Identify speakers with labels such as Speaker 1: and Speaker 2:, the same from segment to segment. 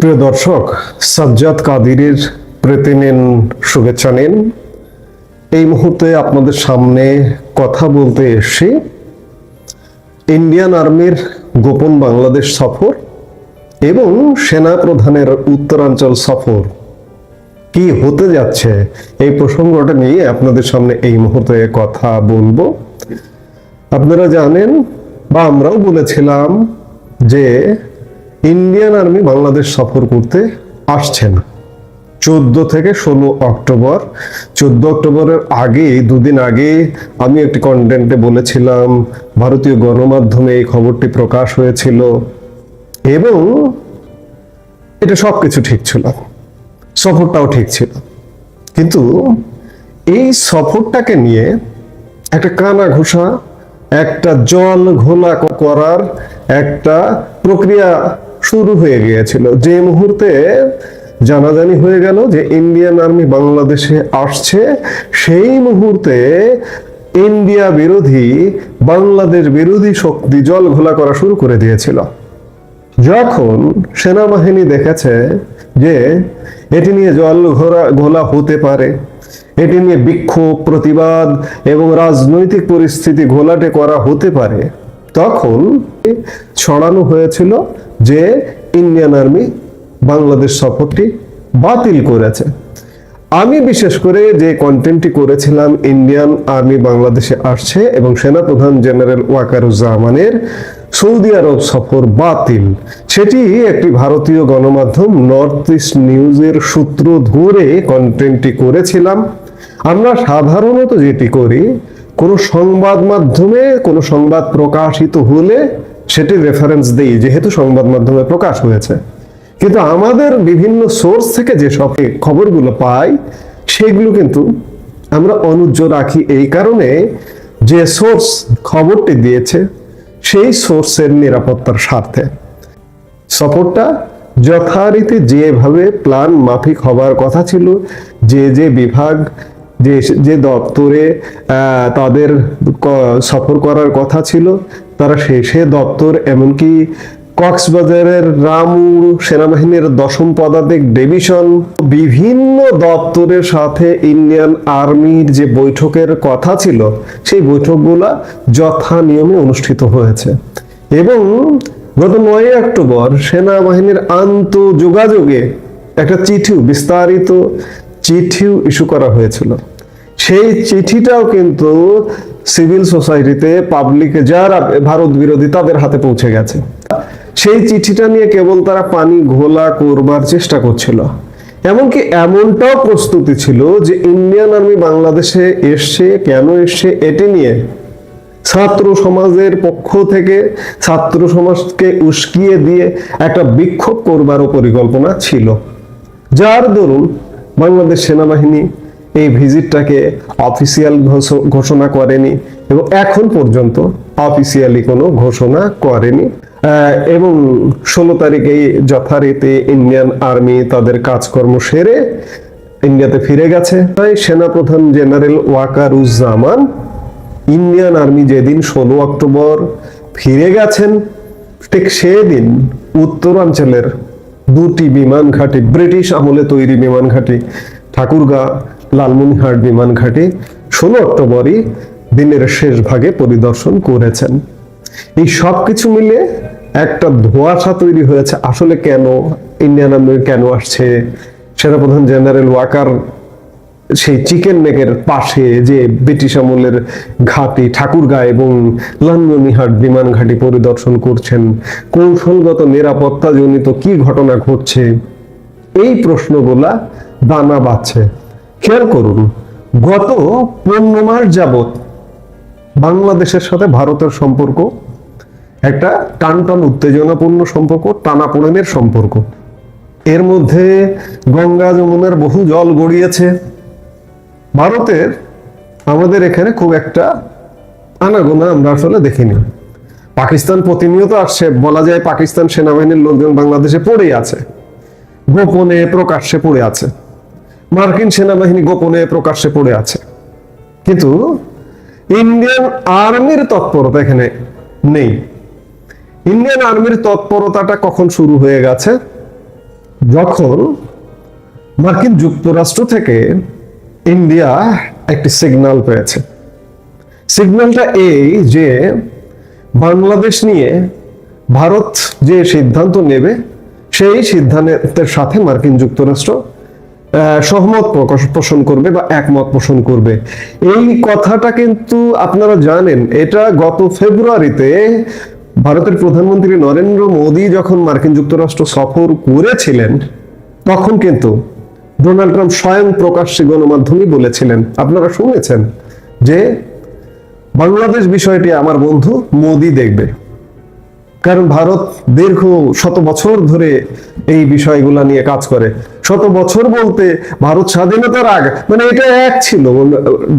Speaker 1: প্রিয় দর্শক, সাজ্জাদ কাদিরের প্রীতি নিন, শুভেচ্ছা নিন। এই মুহূর্তে আপনাদের সামনে কথা বলতে এসে ইন্ডিয়ান আর্মির গোপন বাংলাদেশ সফর এবং সেনা প্রধানের উত্তরাঞ্চল সফর কি হতে যাচ্ছে, এই প্রসঙ্গটা নিয়ে আপনাদের সামনে এই মুহূর্তে কথা বলব। আপনারা জানেন বা আমরাও বলেছিলাম যে ইন্ডিয়ান আর্মি বাংলাদেশ সফর করতে আসছেন চোদ্দ থেকে ষোলো অক্টোবর। চোদ্দ অক্টোবরের আগে, দুদিন আগে আমি একটি কন্টেন্টে বলেছিলাম, ভারতীয় গণমাধ্যমে এই খবরটি প্রকাশ হয়েছিল এবং এটা সবকিছু ঠিক ছিল, সফরটাও ঠিক ছিল। কিন্তু এই সফরটাকে নিয়ে একটা কানা ঘোষা একটা জল ঘোলা করার একটা প্রক্রিয়া শুরু হয়ে গিয়েছিল। যে মুহূর্তে জানাজানি হয়ে গেল যে ইন্ডিয়ান আর্মি বাংলাদেশে আসছে, সেই মুহূর্তে ইন্ডিয়া বিরোধী, বাংলাদেশ বিরোধী শক্তি জল ঘোলা করা শুরু করে দিয়েছিল। যখন সেনাবাহিনী দেখেছে যে এটি নিয়ে জল ঘোরা, ঘোলা হতে পারে, এটি নিয়ে বিক্ষোভ, প্রতিবাদ এবং রাজনৈতিক পরিস্থিতি ঘোলাটে করা হতে পারে, তখন ছড়ানো হয়েছিল যে ইন্ডিয়ান আর্মি বাংলাদেশ সফরটি বাতিল করেছে। আমি বিশেষ করে যে কন্টেন্টটি করেছিলাম, ইন্ডিয়ান আর্মি বাংলাদেশে আসছে এবং সেনাপ্রধান জেনারেল ওয়াকারুজ্জামানের সৌদি আরব সফর বাতিল। সেটি একটি ভারতীয় গণমাধ্যম নর্থ ইস্ট নিউজের সূত্র ধরে কন্টেন্টটি করেছিলাম। আমরা সাধারণত যেটি করি, কোনো সংবাদ মাধ্যমে কোনো সংবাদ প্রকাশিত হলে সেটি রেফারেন্স দেই, যেহেতু সংবাদ মাধ্যমে প্রকাশ হয়েছে। কিন্তু আমাদের বিভিন্ন সোর্স থেকে যে সব খবরগুলো পাই, সেগুলো কিন্তু আমরা অনুজ্জ রাখি এই কারণে যে সোর্স খবরটি দিয়েছে, সেই সোর্সের নিরাপত্তার স্বার্থে। সফরটা যথারীতি যেভাবে প্ল্যান মাফিক হবার কথা ছিল, যে যে বিভাগ, যে যে দপ্তরে তাদের সফর করার কথা ছিল তারা সে দপ্তর, এমনকি কক্সবাজারের রামুর সেনাবাহিনীর দশম পদাতিক ডিভিশন, বিভিন্ন দপ্তরের সাথে ইন্ডিয়ান আর্মির যে বৈঠকের কথা ছিল, সেই বৈঠকগুলা যথা নিয়মে অনুষ্ঠিত হয়েছে। এবং গত নয় অক্টোবর সেনাবাহিনীর আন্ত যোগাযোগে একটা চিঠিও, বিস্তারিত চিঠিও ইস্যু করা হয়েছিল। সেই চিঠিটাও কিন্তু সিভিল সোসাইটিতে পাবলিকে যারা ভারত বিরোধী তাদের হাতে পৌঁছে গেছে। সেই চিঠিটা নিয়ে কেবল তারা পানি ঘোলা করবার চেষ্টা করছিল। এমনকি এমনটাও প্রস্তুতি ছিল যে ইন্ডিয়ান আর্মি বাংলাদেশে এসছে, কেন এসছে এটি নিয়ে ছাত্র সমাজের পক্ষ থেকে, ছাত্র সমাজকে উস্কিয়ে দিয়ে একটা বিক্ষোভ করবারও পরিকল্পনা ছিল। যার দরুন বাংলাদেশ সেনাবাহিনী এই ভিজিটটাকে অফিসিয়াল ঘোষণা করেনি এবং এখন পর্যন্ত অফিসিয়ালি কোনো ঘোষণা করেনি। এবং ষোলো তারিখেই যথারীতি ইন্ডিয়ান আর্মি তাদের কাজকর্ম সেরে ইন্ডিয়াতে ফিরে গেছে। তাই সেনাপ্রধান জেনারেল ওয়াকারুজ্জামান ইন্ডিয়ান আর্মি যেদিন ষোলো অক্টোবর ফিরে গেছেন, ঠিক সেদিন উত্তরাঞ্চলের দুটি বিমান ঘাঁটি, ব্রিটিশ আমলে তৈরি বিমান ঘাঁটি, ঠাকুরগা লালমনিরহাট বিমান ঘাঁটি ষোলো অক্টোবরই দিনের শেষ ভাগে পরিদর্শন করেছেন। এই সব কিছু মিলে একটা ধোঁয়াশা তৈরি হয়েছে। আসলে কেন? ইন্ডিয়ান আর্মি কেন আসছে? সেনাপ্রধান জেনারেল ওয়াকার সেই চিকেন নেকের পাশে যে ব্রিটিশ আমলের ঘাটি, ঠাকুরগাঁ এবং লালমনিহাট বিমান ঘাঁটি পরিদর্শন করছেন, কৌশলগত নিরাপত্তা জনিত কি ঘটনা ঘটছে? এই প্রশ্নগুলা দানা বাঁধছে। খেয়াল করুন, গত পনেরো মাস যাবত বাংলাদেশের সাথে ভারতের সম্পর্ক, একটা টানটান উত্তেজনাপূর্ণ সম্পর্ক, টানাপোড়েনের সম্পর্ক। এর মধ্যে গঙ্গা যমুনার বহু জল গড়িয়েছে। ভারতের, আমাদের এখানে খুব একটা আনাগোনা আমরা আসলে দেখিনি। পাকিস্তান প্রতিনিয়ত আসছে, বলা যায় পাকিস্তান সেনাবাহিনীর লোকজন বাংলাদেশে পড়েই আছে। গোপনে প্রকাশ্যে পড়ে আছে। মার্কিন সেনাবাহিনী গোপনে প্রকাশ্যে পড়ে আছে। কিন্তু ইন্ডিয়ান আর্মির তৎপরতা এখানে নেই। ইন্ডিয়ান আর্মির তৎপরতাটা কখন শুরু হয়ে গেছে? যখন মার্কিন যুক্তরাষ্ট্র থেকে ইন্ডিয়া একটি সিগন্যাল পেয়েছে। সিগন্যালটা এই যে বাংলাদেশ নিয়ে ভারত যে সিদ্ধান্ত নেবে, সেই সিদ্ধান্তের সাথে মার্কিন যুক্তরাষ্ট্র সহমত পোষণ করবে বা একমত পোষণ করবে। এই কথাটা কিন্তু আপনারা জানেন, এটা গত ফেব্রুয়ারিতে ভারতের প্রধানমন্ত্রী নরেন্দ্র মোদী যখন মার্কিন যুক্তরাষ্ট্র সফর করেছিলেন, তখন কিন্তু ডোনাল্ড ট্রাম্প স্বয়ং প্রকাশ্যে গণমাধ্যমে বলেছিলেন, আপনারা শুনেছেন যে বাংলাদেশ বিষয়টি আমার বন্ধু মোদি দেখবে। কারণ ভারত দীর্ঘ শত বছর ধরে এই বিষয়গুলো নিয়ে কাজ করে। শত বছর বলতে ভারত স্বাধীনতার আগ মানে এটা এক ছিল।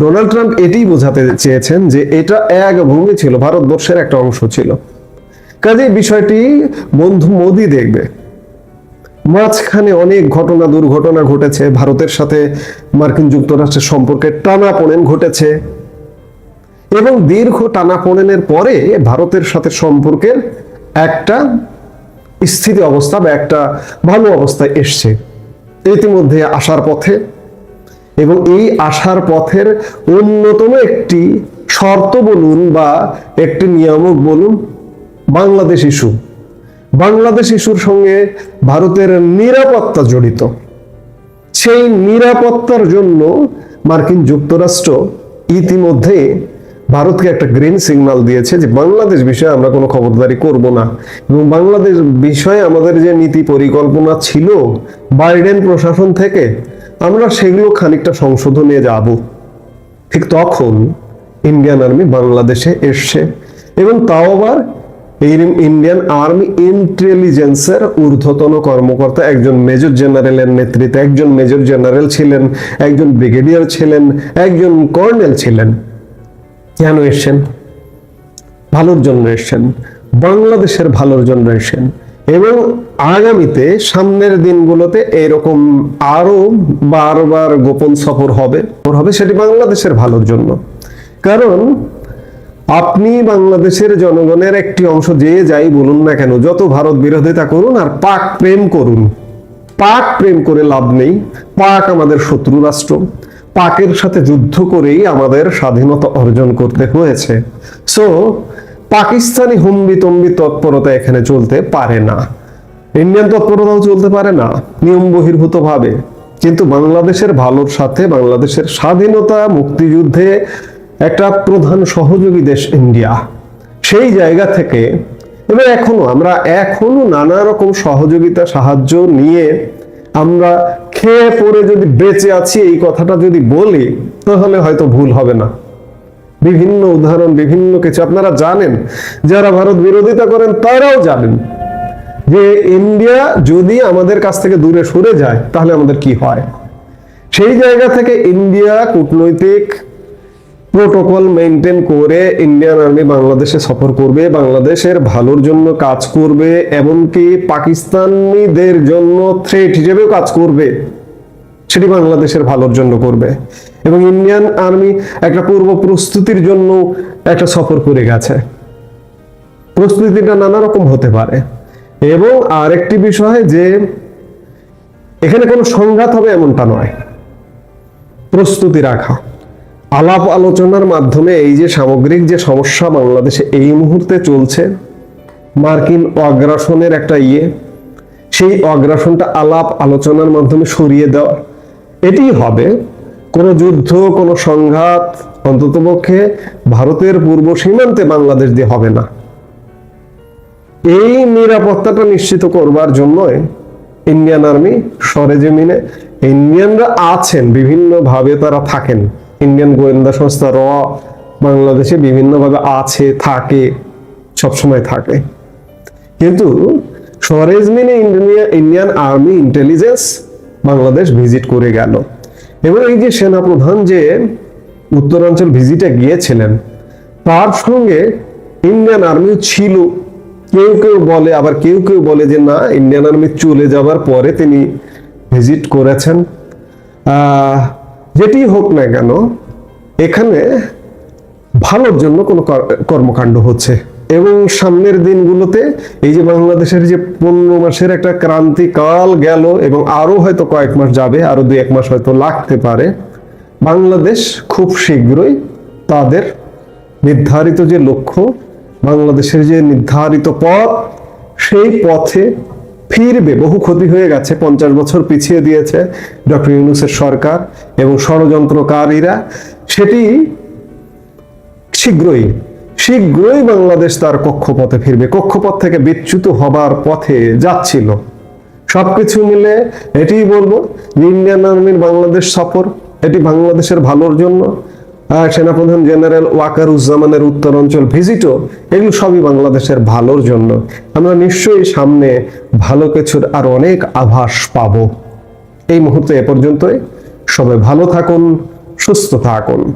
Speaker 1: ডোনাল্ড ট্রাম্প এটাই বোঝাতে চেয়েছেন যে এটা এক ভূমি ছিল, ভারতবর্ষের একটা অংশ ছিল। কাজে বিষয়টি বন্ধু মোদি দেখবে। মাঝখানে অনেক ঘটনা দুর্ঘটনা ঘটেছে, ভারতের সাথে মার্কিন যুক্তরাষ্ট্রের সম্পর্কে টানাপোড়েন ঘটেছে। এবং দীর্ঘ টানাপোড়েনের পরে ভারতের সাথে সম্পর্কের একটা স্থিতি অবস্থা বা একটা ভালো অবস্থায় এসছে। ইতিমধ্যে আসার পথে এবং এই আসার পথের অন্যতম একটি শর্ত বলুন বা একটি নিয়ামক বলুন, বাংলাদেশ ইস্যু। বাংলাদেশ ইস্যুর সঙ্গে ভারতের নিরাপত্তা জড়িত। সেই নিরাপত্তার জন্য মার্কিন যুক্তরাষ্ট্র ইতিমধ্যে ভারতকে একটা গ্রিন সিগন্যাল দিয়েছে যে বাংলাদেশ বিষয়ে আমরা কোনো খবরদারি করব না। এবং বাংলাদেশ বিষয়ে আমাদের যে নীতি পরিকল্পনা ছিল বাইডেন প্রশাসন থেকে, আমরা সেগুলো খানিকটা সংশোধনে যাব। ঠিক তখন ইন্ডিয়ান আর্মি বাংলাদেশে এসছে এবং তাও আবার ইন্ডিয়ান আর্মি ইন্টেলিজেন্সের ঊর্ধ্বতন কর্মকর্তা একজন মেজর জেনারেলের নেতৃত্বে, একজন মেজর জেনারেল ছিলেন, একজন ব্রিগেডিয়ার ছিলেন, একজন কর্নেল ছিলেন। কেন এসছেন? ভালোর জন্য এসছেন। বাংলাদেশের ভালোর জন্য এসছেন। এবং আগামীতে সামনের দিনগুলোতে এরকম আরও বারবার গোপন সফর হবে হবে সেটি বাংলাদেশের ভালোর জন্য। কারণ আপনি বাংলাদেশের জনগণের একটি অংশ যে যাই বলুন না কেন, যত ভারত বিরোধিতা করুন আর পাক প্রেম করুন। পাক প্রেম করে লাভ নেই। পাক আমাদের শত্রু রাষ্ট্র। পাকের সাথে যুদ্ধ করেই আমাদের স্বাধীনতা অর্জন করতে হয়েছে। সো পাকিস্তানি হুম্বি তম্বি তৎপরতা এখানে চলতে পারে না। ইন্ডিয়ান তৎপরতাও চলতে পারে না, নিয়ম বহির্ভূত ভাবে কিন্তু বাংলাদেশের ভালোর সাথে বাংলাদেশের স্বাধীনতা মুক্তিযুদ্ধে একটা প্রধান সহযোগী দেশ ইন্ডিয়া। সেই জায়গা থেকে এবং এখনও আমরা এখনও নানা রকম সহযোগিতা, সাহায্য নিয়ে আমরা খেয়ে পরে যদি বেঁচে আছি, এই কথাটা যদি বলি, তাহলে হয়তো ভুল হবে না। বিভিন্ন উদাহরণ, বিভিন্ন কিছু আপনারা জানেন, যারা ভারত বিরোধিতা করেন, তারাও জানেন যে ইন্ডিয়া যদি আমাদের কাছ থেকে দূরে সরে যায়, তাহলে আমাদের কি হয়? সেই জায়গা থেকে ইন্ডিয়া কূটনৈতিক প্রোটোকল মেনটেন করে ইন্ডিয়ান আর্মি বাংলাদেশে সফর করবে, বাংলাদেশের ভালোর জন্য কাজ করবে, এমনকি পাকিস্তানিদের জন্য থ্রেট হিসেবেও কাজ করবে। সেটি বাংলাদেশের ভালোর জন্য করবে। এবং ইন্ডিয়ান আর্মি একটা পূর্ব প্রস্তুতির জন্য একটা সফর করে গেছে। প্রস্তুতিটা নানা রকম হতে পারে। এবং আরেকটি বিষয় যে, এখানে কোনো সংঘাত হবে এমনটা নয়। প্রস্তুতি রাখা। আলাপ আলোচনার মাধ্যমে এই যে সামগ্রিক যে সমস্যা বাংলাদেশে এই মুহূর্তে চলছে, মার্কিন অগ্রাসনের একটা ইয়ে সেই অগ্রাসনটা আলাপ আলোচনার মাধ্যমে সরিয়ে দেওয়া, এটি হবে কোনো যুদ্ধ, কোনো সংঘাত, অন্ততপক্ষে ভারতের পূর্ব সীমান্তে বাংলাদেশ দিয়ে হবে না। এই নিরাপত্তাটা নিশ্চিত করবার জন্যই ইন্ডিয়ান আর্মি সরেজমিনে, ইন্ডিয়ানরা আছেন, বিভিন্নভাবে তারা থাকেন। ইন্ডিয়ান গোয়েন্দা সংস্থা র বাংলাদেশে বিভিন্নভাবে আছে, থাকে, সবসময় থাকে। কিন্তু সরেজমিনে India Indian army intelligence Bangladesh visit করে গেল। এবং এই যে সেনাপ্রধান যে উত্তরাঞ্চল ভিজিটে গিয়েছিলেন, তার সঙ্গে ইন্ডিয়ান আর্মিও ছিল। কেউ কেউ বলে, আবার কেউ কেউ বলে যে না ইন্ডিয়ান আর্মি চলে যাবার পরে তিনি ভিজিট করেছেন। যেটি হোক না কেন, এখানে ভালোর জন্য কোনো কর্মকাণ্ড হচ্ছে। এবং সামনের দিনগুলোতে এই যে বাংলাদেশের যে পনেরো মাসের একটা ক্রান্তিকাল গেল এবং আরও হয়তো কয়েক মাস যাবে আরও দুই এক মাস হয়তো লাগতে পারে, বাংলাদেশ খুব শীঘ্রই তাদের নির্ধারিত যে লক্ষ্য, বাংলাদেশের যে নির্ধারিত পথ, সেই পথে ফিরবে, বহু ক্ষতি হয়ে গেছে, পঞ্চাশ বছর পিছিয়ে দিয়েছে ডক্টর ইউনুসের সরকার এবং ষড়যন্ত্রকারীরা। সেটি শীঘ্রই শীঘ্রই বাংলাদেশ তার কক্ষপথে ফিরবে। কক্ষপথ থেকে বিচ্যুত হবার পথে যাচ্ছিল। সবকিছু মিলে এটিই বলব, ইন্ডিয়ান আর্মির বাংলাদেশ সফর, এটি বাংলাদেশের ভালোর জন্য। সেনাপ্রধান জেনারেল ওয়াকার উজ্জামানের উত্তর অঞ্চল ভিজিটও এগুলো সবই বাংলাদেশের ভালোর জন্য। আমরা নিশ্চয়ই সামনে ভালো কিছুর আর অনেক আভাস পাব। এই মুহূর্তে এ পর্যন্তই। সবাই ভালো থাকুন, সুস্থ থাকুন।